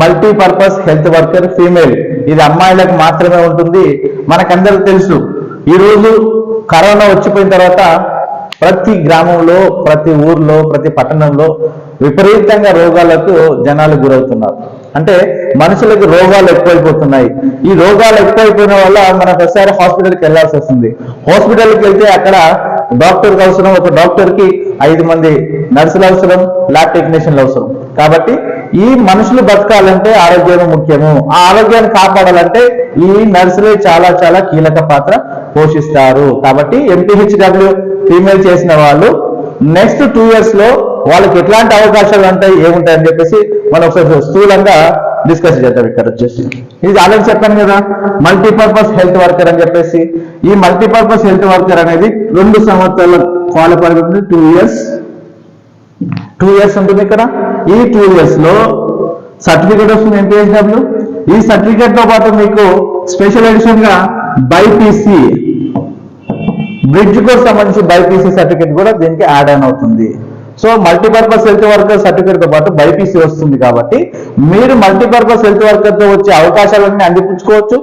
Multipurpose health worker female ఇది అమ్మాయిలకు మాత్రమే ఉంటుంది. మనకందరికి తెలుసు. ఈ రోజు కరోనా వచ్చిపోయిన తర్వాత ప్రతి గ్రామంలో ప్రతి ఊర్లో ప్రతి పట్టణంలో విపరీతంగా రోగాలకు జనాలు గురవుతున్నారు. అంటే మనుషులకు రోగాలు ఎక్కువైపోతున్నాయి. ఈ రోగాలు ఎక్కువైపోయిన వల్ల మనం ఒకసారి హాస్పిటల్కి వెళ్ళాల్సి వస్తుంది. హాస్పిటల్కి వెళ్తే అక్కడ డాక్టర్ అవసరం ఒక డాక్టర్కి ఐదు మంది నర్సులు అవసరం ల్యాబ్ టెక్నీషియన్లు అవసరం. కాబట్టి ఈ మనుషులు బతకాలంటే ఆరోగ్యం ముఖ్యము. ఆ ఆరోగ్యాన్ని కాపాడాలంటే ఈ నర్సులే చాలా చాలా కీలక పాత్ర పోషిస్తారు. కాబట్టి ఎంపీహెచ్డబ్ల్యూ ఫీమేల్ చేసిన వాళ్ళు నెక్స్ట్ టూ ఇయర్స్లో వాళ్ళకి ఎట్లాంటి అవకాశాలు ఉంటాయి ఏముంటాయని చెప్పేసి మనం ఒకసారి స్థూలంగా డిస్కస్ చేద్దాం ఇక్కడ వచ్చేసి. ఇది ఆల్రెడీ చెప్పాను కదా మల్టీపర్పస్ హెల్త్ వర్కర్ అని చెప్పేసి. ఈ మల్టీపర్పస్ హెల్త్ వర్కర్ అనేది రెండు సంవత్సరాల qualify two years two years ఉంటుంది ఇక్కడ. ఈ టూ ఇయర్స్లో సర్టిఫికేట్ వస్తుంది ఎంపీఎస్డబ్ల్యూ ఈ సర్టిఫికేట్తో పాటు మీకు స్పెషల్ ఎడిషన్గా బైపీసీ బ్రిడ్జ్ కోర్స్ సంబంధించి బైపీసీ సర్టిఫికేట్ కూడా దీనికి యాడ్ ఆన్ అవుతుంది. సో మల్టీపర్పస్ హెల్త్ వర్కర్ సర్టిఫికేట్తో పాటు బైపీసీ వస్తుంది కాబట్టి మీరు మల్టీపర్పస్ హెల్త్ వర్కర్తో వచ్చే అవకాశాలన్నీ అందిపుచ్చుకోవచ్చు.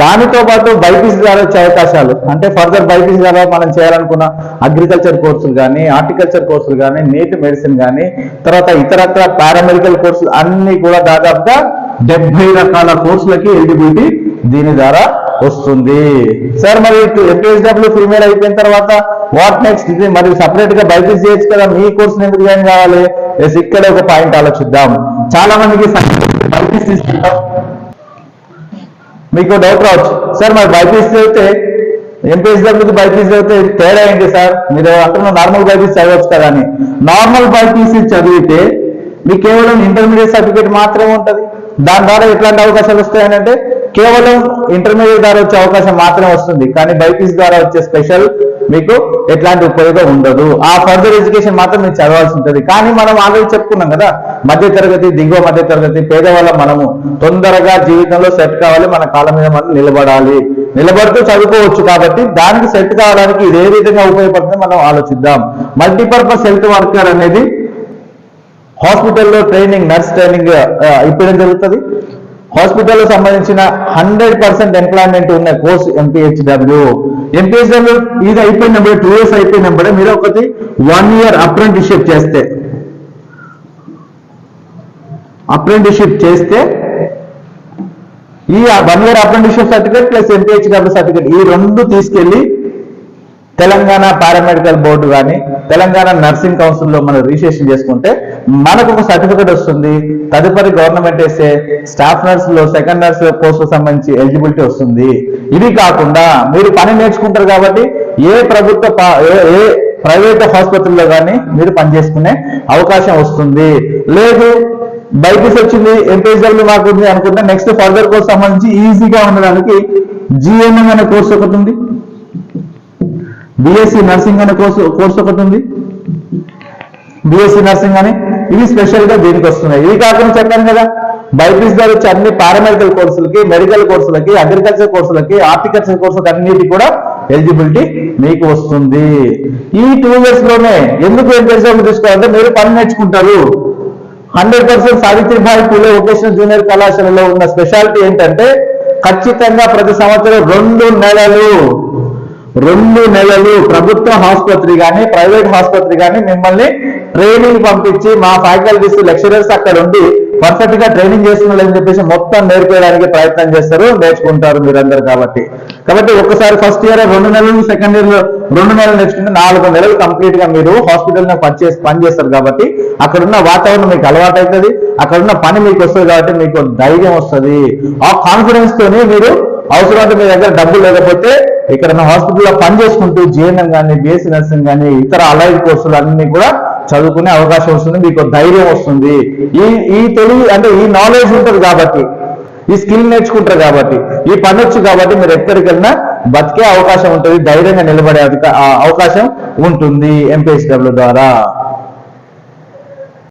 దానితో పాటు బైపీసీ ద్వారా వచ్చే అవకాశాలు అంటే ఫర్దర్ బైపీసీ ద్వారా మనం చేయాలనుకున్న అగ్రికల్చర్ కోర్సులు కానీ హార్టికల్చర్ కోర్సులు కానీ నీట్ మెడిసిన్ కానీ తర్వాత ఇతరత్ర పారామెడికల్ కోర్సులు అన్ని కూడా దాదాపుగా డెబ్బై రకాల కోర్సులకి ఎలిజిబిలిటీ దీని ద్వారా వస్తుంది. సార్ మరి ఎంపీఎస్డబ్ల్యూ ఫీమేల్ అయిపోయిన తర్వాత వాట్ నెక్స్ట్ ఇది మరి సపరేట్గా బయట చేయొచ్చు కదా మీ కోర్సు ఎందుకు జాయిన్ కావాలి? ఎస్ ఇక్కడ ఒక పాయింట్ ఆలోచిద్దాం. చాలా మందికి మీకు డౌట్ రావచ్చు. సార్ మరి బైపీసీ చదివితే ఎంపీఎస్డబ్ల్యూకి బైపీసీ చదివితే తేడా ఏంటి సార్ మీరు అంటున్న నార్మల్ బైపీసీ చదవచ్చు కదా అని. నార్మల్ బైపీసీ చదివితే మీకు కేవలం ఇంటర్మీడియట్ సర్టిఫికేట్ మాత్రమే ఉంటుంది. దాని ద్వారా ఎట్లాంటి అవకాశాలు వస్తాయనంటే కేవలం ఇంటర్మీడియట్ ద్వారా వచ్చే అవకాశం మాత్రమే వస్తుంది. కానీ బైపీసీ ద్వారా వచ్చే స్పెషల్ మీకు ఎట్లాంటి ఉపయోగం ఉండదు. ఆ ఫర్దర్ ఎడ్యుకేషన్ మాత్రం మీరు చదవాల్సి ఉంటుంది. కానీ మనం ఆల్రెడీ చెప్పుకున్నాం కదా మధ్య తరగతి దిగువ మధ్య తరగతి పేదవాళ్ళం మనము తొందరగా జీవితంలో సెట్ కావాలి మన కాలం మీద మనం నిలబడాలి. నిలబడుతూ చదువుకోవచ్చు కాబట్టి దానికి సెట్ కావడానికి ఇది ఏ విధంగా ఉపయోగపడుతుందో మనం ఆలోచిద్దాం. మల్టీపర్పస్ హెల్త్ వర్కర్ అనేది హాస్పిటల్లో ట్రైనింగ్ నర్స్ ట్రైనింగ్ ఇప్పడం జరుగుతుంది. హాస్పిటల్లో సంబంధించిన హండ్రెడ్ పర్సెంట్ ఎంప్లాయ్మెంట్ ఉన్న కోర్స్ ఎంపీహెచ్డబ్ల్యూ ఎంపీహెచ్డబ్ల్యూ ఇది అయిపోయినప్పుడు టూ ఇయర్స్ అయిపోయినప్పుడే మీరు ఒకటి వన్ ఇయర్ అప్రెంటిషిప్ చేస్తే అప్రెంటిషిప్ చేస్తే ఈ one year apprenticeship certificate plus MPHW certificate ఈ రెండు తీసుకెళ్ళి తెలంగాణ పారామెడికల్ బోర్డు కానీ తెలంగాణ నర్సింగ్ కౌన్సిల్లో మనం రిజిస్ట్రేషన్ చేసుకుంటే మనకు ఒక సర్టిఫికేట్ వస్తుంది. తదుపరి గవర్నమెంట్ వేసే స్టాఫ్ నర్సులో సెకండ్ నర్స్ పోస్టుకు సంబంధించి ఎలిజిబిలిటీ వస్తుంది. ఇవి కాకుండా మీరు పని నేర్చుకుంటారు కాబట్టి ఏ ప్రభుత్వ పా- ఏ- ఏ ప్రైవేట్ హాస్పిటల్లో కానీ మీరు పనిచేసుకునే అవకాశం వస్తుంది. లేదు బైపీస్ వచ్చింది ఎంపీఎస్డబ్ల్యూ మాకు ఉంది అనుకుంటే నెక్స్ట్ ఫర్దర్ కోర్స్ సంబంధించి ఈజీగా ఉండడానికి జిఎన్ఎం అనే కోర్స్ ఒకటి ఉంది. బిఎస్సి నర్సింగ్ అనే కోర్సు కోర్స్ ఒకటి ఉంది. బిఎస్సి నర్సింగ్ అని ఇవి స్పెషల్గా దీనికి వస్తున్నాయి. ఇవి కాకుండా చెప్పాను కదా బైపీస్ ద్వారా వచ్చే అన్ని పారామెడికల్ కోర్సులకి మెడికల్ కోర్సులకి అగ్రికల్చర్ కోర్సులకి హార్టికల్చర్ కోర్సులకి అన్నిటి కూడా ఎలిజిబిలిటీ మీకు వస్తుంది. ఈ టూ ఇయర్స్లోనే ఎందుకు ఏం తీసుకోవాలంటే మీరు పని నేర్చుకుంటారు. Hundred percent Savitribai Phule vocational junior కళాశాలలో ఉన్న స్పెషాలిటీ ఏంటంటే ఖచ్చితంగా ప్రతి సంవత్సరం రెండు నెలలు రెండు నెలలు ప్రభుత్వ ఆసుపత్రి కానీ ప్రైవేట్ ఆసుపత్రి కానీ మిమ్మల్ని ట్రైనింగ్ పంపించి మా ఫ్యాకల్టీస్ లెక్చరర్స్ అక్కడ ఉండి పర్ఫెక్ట్గా ట్రైనింగ్ చేస్తున్నారని చెప్పేసి మొత్తం నేర్పేయడానికి ప్రయత్నం చేస్తారు నేర్చుకుంటారు మీరందరూ కాబట్టి. కాబట్టి ఒకసారి ఫస్ట్ ఇయర్ రెండు నెలలు సెకండ్ ఇయర్ రెండు నెలలు నేర్చుకుంటే నాలుగు నెలలు కంప్లీట్గా మీరు హాస్పిటల్ పనిచేసి పని చేస్తారు కాబట్టి అక్కడున్న వాతావరణం మీకు అలవాటు అవుతుంది అక్కడున్న పని మీకు వస్తుంది కాబట్టి మీకు ధైర్యం వస్తుంది. ఆ కాన్ఫిడెన్స్ తోని మీరు అవసరమైతే మీ దగ్గర డబ్బు లేకపోతే ఇక్కడ హాస్పిటల్లో పని చేసుకుంటూ జిఎన్ఎం కానీ బిఎస్సీ నర్సింగ్ కానీ ఇతర అలైడ్ కోర్సులు అన్ని కూడా చదువుకునే అవకాశం వస్తుంది మీకు ధైర్యం వస్తుంది. ఈ ఈ తెలివి అంటే ఈ నాలెడ్జ్ ఉంటుంది కాబట్టి ఈ స్కిల్ నేర్చుకుంటారు కాబట్టి ఈ పని వచ్చు కాబట్టి మీరు ఎక్కడికెళ్ళినా బతికే అవకాశం ఉంటుంది ధైర్యంగా నిలబడే అవకాశం ఉంటుంది ఎంపీఎస్డబ్ల్యూ ద్వారా.